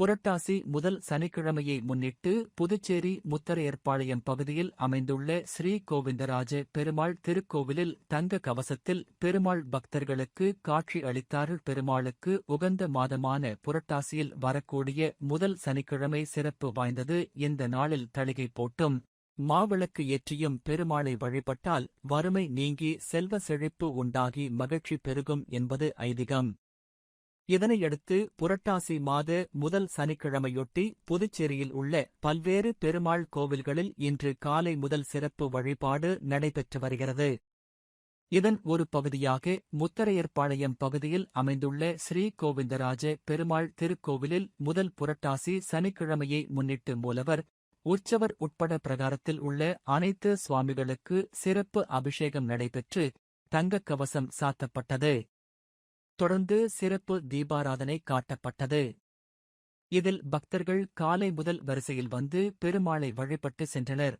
புரட்டாசி முதல் சனிக்கிழமையை முன்னிட்டு புதுச்சேரி முத்தரையர்பாளையம் பகுதியில் அமைந்துள்ள ஸ்ரீ கோவிந்தராஜ பெருமாள் திருக்கோவிலில் தங்க கவசத்தில் பெருமாள் பக்தர்களுக்கு காட்சி அளித்தார்கள். பெருமாளுக்கு உகந்த மாதமான புரட்டாசியில் வரக்கூடிய முதல் சனிக்கிழமை சிறப்பு வாய்ந்தது. இந்த நாளில் தளிகை போட்டும். மாவிளக்கு ஏற்றியும் பெருமாளை வழிபட்டால் வறுமை நீங்கி செல்வ செழிப்பு உண்டாகி மகிழ்ச்சி பெருகும் என்பது ஐதீகம். இதனையடுத்து புரட்டாசி மாத முதல் சனிக்கிழமையொட்டி புதுச்சேரியில் உள்ள பல்வேறு பெருமாள் கோவில்களில் இன்று காலை முதல் சிறப்பு வழிபாடு நடைபெற்று வருகிறது. இதன் ஒரு பகுதியாக முத்தரையர்பாளையம் பகுதியில் அமைந்துள்ள ஸ்ரீ கோவிந்தராஜ பெருமாள் திருக்கோவிலில் முதல் புரட்டாசி சனிக்கிழமையை முன்னிட்டு மூலவர் உற்சவர் உட்பட பிரகாரத்தில் உள்ள அனைத்து சுவாமிகளுக்கு சிறப்பு அபிஷேகம் நடைபெற்று தங்கக் கவசம் சாத்தப்பட்டது. தொடர்ந்து சிறப்பு தீபாராதனை காட்டப்பட்டது. இதில் பக்தர்கள் காலை முதல் வரிசையில் வந்து பெருமாளை வழிபட்டு சென்றனர்.